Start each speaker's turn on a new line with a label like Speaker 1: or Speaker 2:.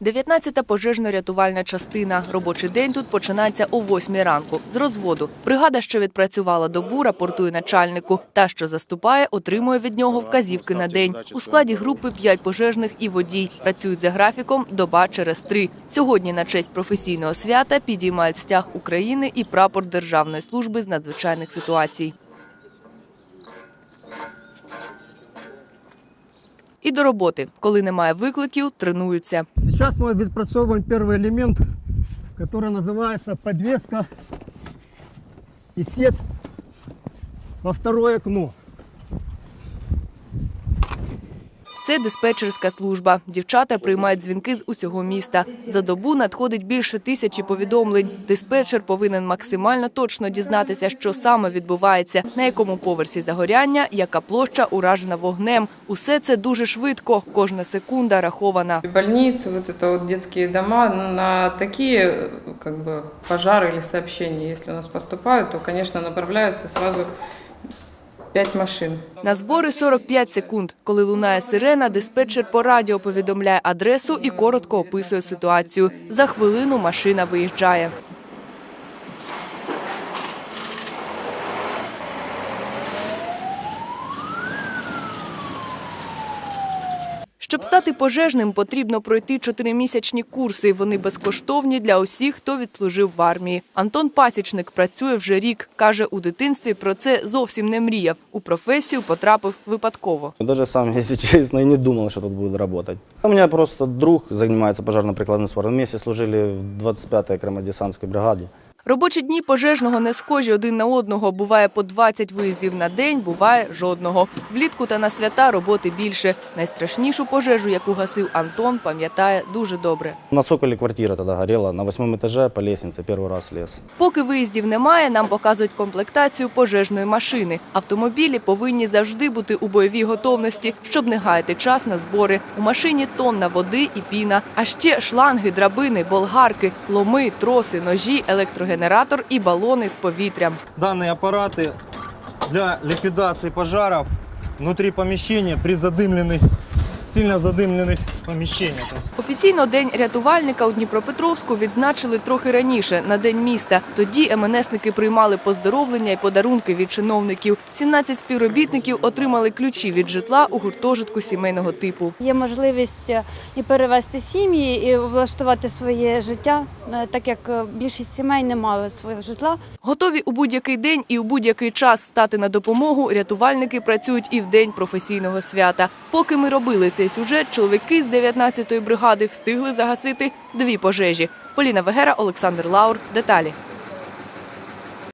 Speaker 1: 19-та пожежно-рятувальна частина. Робочий день тут починається о 8 ранку. З розводу. Бригада, що відпрацювала добу, рапортує начальнику. Та, що заступає, отримує від нього вказівки на день. У складі групи 5 пожежних і водій. Працюють за графіком доба через три. Сьогодні на честь професійного свята підіймають стяг України і прапор Державної служби з надзвичайних ситуацій. І до роботи. Коли немає викликів, тренуються.
Speaker 2: Сейчас мы відпрацьовуємо первый элемент, который называется подвеска и сет во второе окно.
Speaker 1: Це диспетчерська служба. Дівчата приймають дзвінки з усього міста. За добу надходить більше тисячі повідомлень. Диспетчер повинен максимально точно дізнатися, що саме відбувається, на якому поверсі загоряння, яка площа уражена вогнем. Усе це дуже швидко. Кожна секунда рахована.
Speaker 3: Больницы, вот это вот детские дома, на такие э, как бы пожары или сообщения, если у нас поступают, то, конечно, направляются сразу пять машин.
Speaker 1: На збори 45 секунд. Коли лунає сирена, диспетчер по радіо повідомляє адресу і коротко описує ситуацію. За хвилину машина виїжджає. Щоб стати пожежним, потрібно пройти чотиримісячні курси. Вони безкоштовні для усіх, хто відслужив в армії. Антон Пасічник працює вже рік. Каже, у дитинстві про це зовсім не мріяв. У професію потрапив випадково.
Speaker 4: Даже сам, если честно, и не думал, что тут буду работать. У меня просто друг занимается пожарно-прикладным спортом. Вместе служили в 25-й окремодесантской бригаде.
Speaker 1: Робочі дні пожежного не схожі один на одного. Буває по 20 виїздів на день, буває жодного. Влітку та на свята роботи більше. Найстрашнішу пожежу, яку гасив Антон, пам'ятає дуже добре.
Speaker 4: На Соколе квартира тогда горела, на восьмом этаже по лестнице первый раз лез.
Speaker 1: Поки виїздів немає, нам показують комплектацію пожежної машини. Автомобілі повинні завжди бути у бойовій готовності, щоб не гаяти час на збори. У машині тонна води і піна, а ще шланги, драбини, болгарки, ломи, троси, ножі, електрогенератор і балони з повітрям.
Speaker 5: данные аппараты для ликвидации пожаров внутри помещения при задымленных, сильно. То есть
Speaker 1: Офіційно день рятувальника у Дніпропетровську відзначили трохи раніше на день міста. Тоді МНСники приймали поздоровлення і подарунки від чиновників. 17 співробітників отримали ключі від житла у гуртожитку сімейного типу.
Speaker 6: Є можливість е, і перевести сім'ї, і влаштувати своє життя, е, так як е, більшість сімей не мали свого житла.
Speaker 1: Готові у будь-який день і у будь-який час стати на допомогу. Рятувальники працюють і в день професійного свята. Поки ми робили цей сюжет, чоловіки з 19-ї бригади встигли загасити дві пожежі. Поліна Вегера, Олександр Лаур. Деталі.